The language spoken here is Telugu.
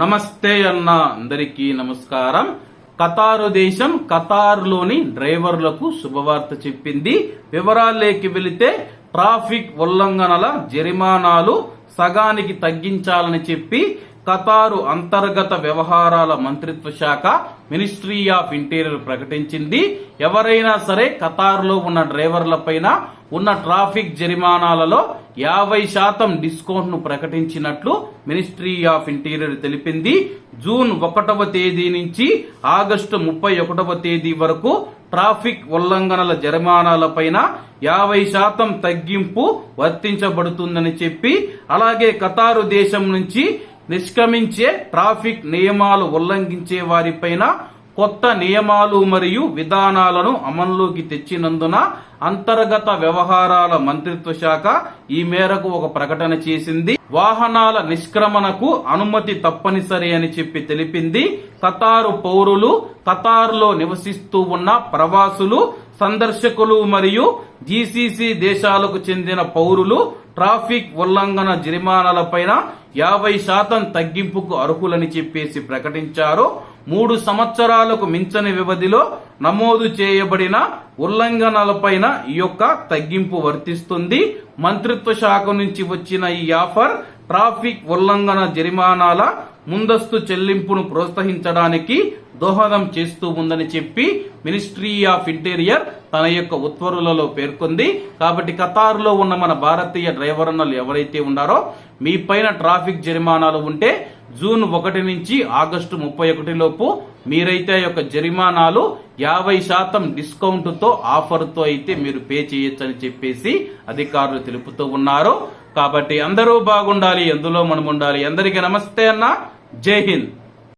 నమస్తే అన్న అందరికీ నమస్కారం. కతారు దేశం కతారులోని డ్రైవర్లకు శుభవార్త చెప్పింది. వివరాల్లోకి వెళితే ట్రాఫిక్ ఉల్లంఘనల జరిమానాలు సగానికి తగ్గించాలని చెప్పి కతారు అంతర్గత వ్యవహారాల మంత్రిత్వ శాఖ మినిస్ట్రీ ఆఫ్ ఇంటీరియర్ ప్రకటించింది. ఎవరైనా సరే కతారులో ఉన్న డ్రైవర్లపైన ఉన్న ట్రాఫిక్ జరిమానాలలో యాభై శాతం డిస్కౌంట్ను ప్రకటించినట్లు మినిస్ట్రీ ఆఫ్ ఇంటీరియర్ తెలిపింది. జూన్ ఒకటవ తేదీ నుంచి ఆగస్టు ముప్పై ఒకటవ తేదీ వరకు ట్రాఫిక్ ఉల్లంఘనల జరిమానాలపైన యాభై శాతం తగ్గింపు వర్తించబడుతుందని చెప్పి అలాగే కతారు దేశం నుంచి నిష్క్రమించే ట్రాఫిక్ నియమాలు ఉల్లంఘించే వారిపైన కొత్త నియమాలు మరియు విధానాలను అమల్లోకి తెచ్చినందున అంతర్గత వ్యవహారాల మంత్రిత్వ శాఖ ఈ మేరకు ఒక ప్రకటన చేసింది. వాహనాల నిష్క్రమణకు అనుమతి తప్పనిసరి అని చెప్పి తెలిపింది. కతారు పౌరులు కతారులో నివసిస్తూ ఉన్న ప్రవాసులు సందర్శకులు మరియు జీసీసీ దేశాలకు చెందిన పౌరులు ట్రాఫిక్ ఉల్లంఘన జరిమానాలపైన యాభై శాతం తగ్గింపుకు అర్హులని చెప్పేసి ప్రకటించారు. మూడు సంవత్సరాలకు మించని వ్యవధిలో నమోదు చేయబడిన ఉల్లంఘనలపైన ఈ యొక్క తగ్గింపు వర్తిస్తుంది. మంత్రిత్వ శాఖ నుంచి వచ్చిన ఈ ఆఫర్ ట్రాఫిక్ ఉల్లంఘన జరిమానాల ముందస్తు చెల్లింపును ప్రోత్సహించడానికి దోహదం చేస్తూ ఉందని చెప్పి మినిస్ట్రీ ఆఫ్ ఇంటీరియర్ తన యొక్క ఉత్తర్వులలో పేర్కొంది. కాబట్టి కతార్లో ఉన్న మన భారతీయ డ్రైవర్లు ఎవరైతే ఉన్నారో మీ పైన ట్రాఫిక్ జరిమానాలు ఉంటే జూన్ ఒకటి నుంచి ఆగస్టు ముప్పై ఒకటి లోపు మీరైతే ఆ యొక్క జరిమానాలు యాభై శాతం డిస్కౌంట్తో ఆఫర్తో అయితే మీరు పే చేయొచ్చని చెప్పేసి అధికారులు తెలుపుతూ ఉన్నారు. కాబట్టి అందరూ బాగుండాలి ఎందులో మనం ఉండాలి అందరికీ నమస్తే అన్న. జై హింద్.